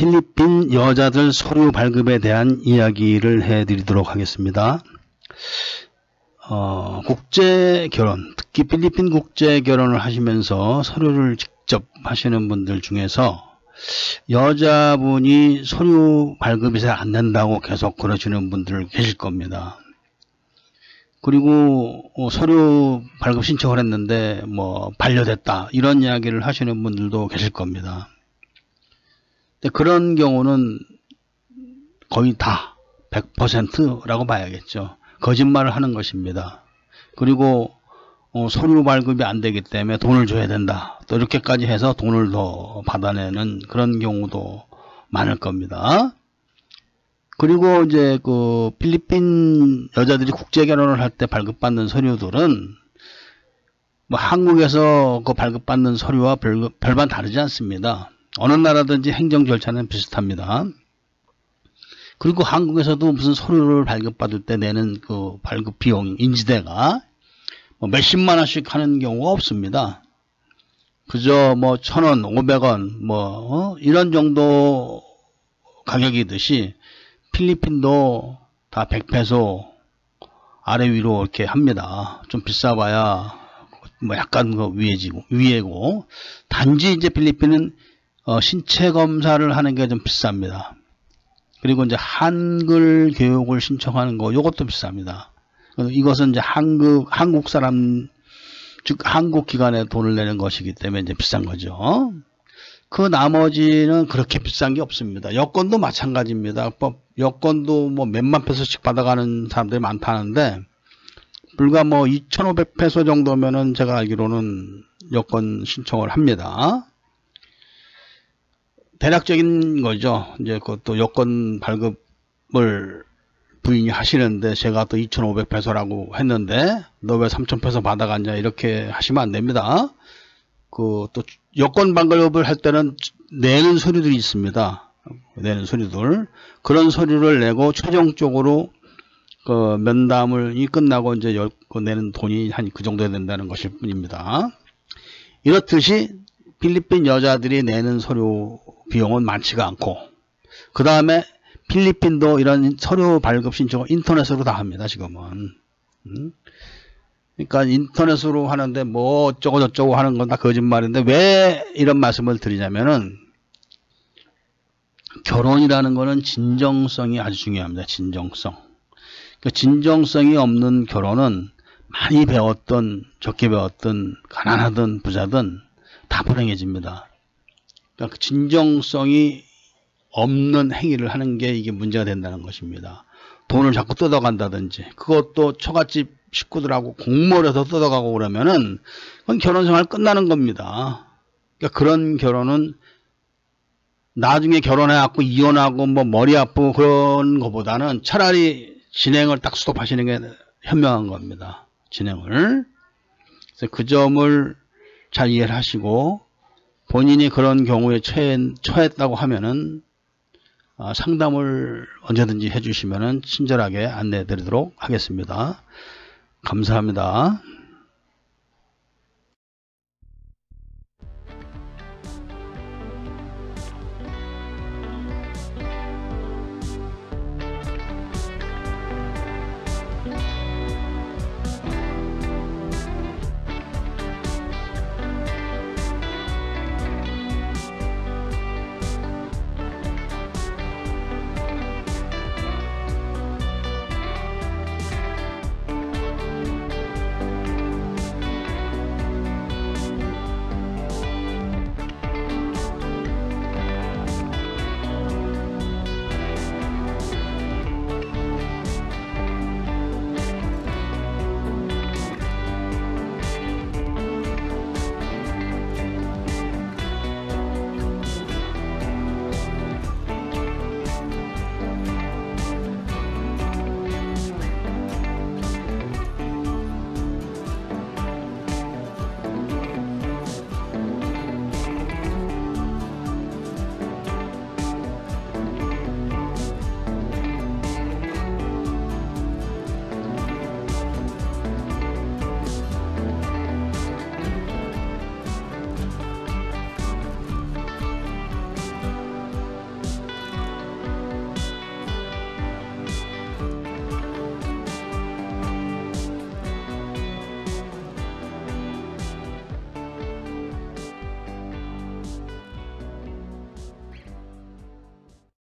필리핀 여자들 서류 발급에 대한 이야기를 해드리도록 하겠습니다. 어, 국제 결혼, 특히 필리핀 국제 결혼을 하시면서 서류를 직접 하시는 분들 중에서 여자분이 서류 발급이 잘 안 된다고 계속 그러시는 분들 계실 겁니다. 그리고 어, 서류 발급 신청을 했는데 뭐 반려됐다 이런 이야기를 하시는 분들도 계실 겁니다. 그런 경우는 거의 다 100%라고 봐야겠죠. 거짓말을 하는 것입니다. 그리고 어, 서류 발급이 안 되기 때문에 돈을 줘야 된다. 또 이렇게까지 해서 돈을 더 받아내는 그런 경우도 많을 겁니다. 그리고 이제 그 필리핀 여자들이 국제 결혼을 할 때 발급받는 서류들은 뭐 한국에서 그 발급받는 서류와 별, 별반 다르지 않습니다. 어느 나라든지 행정 절차는 비슷합니다. 그리고 한국에서도 무슨 서류를 발급받을 때 내는 그 발급 비용 인지대가 뭐 몇십만 원씩 하는 경우가 없습니다. 그저 뭐 천원, 오백 원뭐 어? 이런 정도 가격이듯이 필리핀도 다 100페소 아래 위로 이렇게 합니다. 좀 비싸봐야 뭐 약간 그 위에지고 위에고 단지 이제 필리핀은 어 신체 검사를 하는 게 좀 비쌉니다. 그리고 이제 한글 교육을 신청하는 거 이것도 비쌉니다. 이것은 이제 한국 한국 사람 즉 한국 기관에 돈을 내는 것이기 때문에 이제 비싼 거죠. 그 나머지는 그렇게 비싼 게 없습니다. 여권도 마찬가지입니다. 뭐 여권도 뭐 몇만 페소씩 받아가는 사람들이 많다는데 불과 뭐 2,500페소 정도면은 제가 알기로는 여권 신청을 합니다. 대략적인 거죠. 이제 그것도 여권 발급을 부인이 하시는데 제가 또 2,500페소라고 했는데 너 왜 3,000페소 받아갔냐 이렇게 하시면 안 됩니다. 그 또 여권 발급을 할 때는 내는 서류들이 있습니다. 내는 서류들 그런 서류를 내고 최종적으로 그 면담을 이 끝나고 이제 열, 그 내는 돈이 한 그 정도 된다는 것일 뿐입니다. 이렇듯이 필리핀 여자들이 내는 서류 비용은 많지가 않고 그 다음에 필리핀도 이런 서류 발급 신청을 인터넷으로 다 합니다. 지금은. 음? 그러니까 인터넷으로 하는데 뭐 어쩌고 저쩌고 하는 건 다 거짓말인데 왜 이런 말씀을 드리냐면은 결혼이라는 거는 진정성이 아주 중요합니다. 진정성. 그 진정성이 없는 결혼은 많이 배웠던 적게 배웠던 가난하든 부자든 다 불행해집니다. 그러니까 그 진정성이 없는 행위를 하는 게 이게 문제가 된다는 것입니다. 돈을 자꾸 뜯어간다든지 그것도 처갓집 식구들하고 공모해서 뜯어가고 그러면은 그건 결혼 생활 끝나는 겁니다. 그러니까 그런 결혼은 나중에 결혼해갖고 이혼하고 뭐 머리 아프고 그런 것보다는 차라리 진행을 딱 스톱하시는 게 현명한 겁니다. 진행을. 그래서 그 점을 잘 이해를 하시고 본인이 그런 경우에 처해, 처했다고 하면은 어, 상담을 언제든지 해주시면 친절하게 안내해 드리도록 하겠습니다. 감사합니다.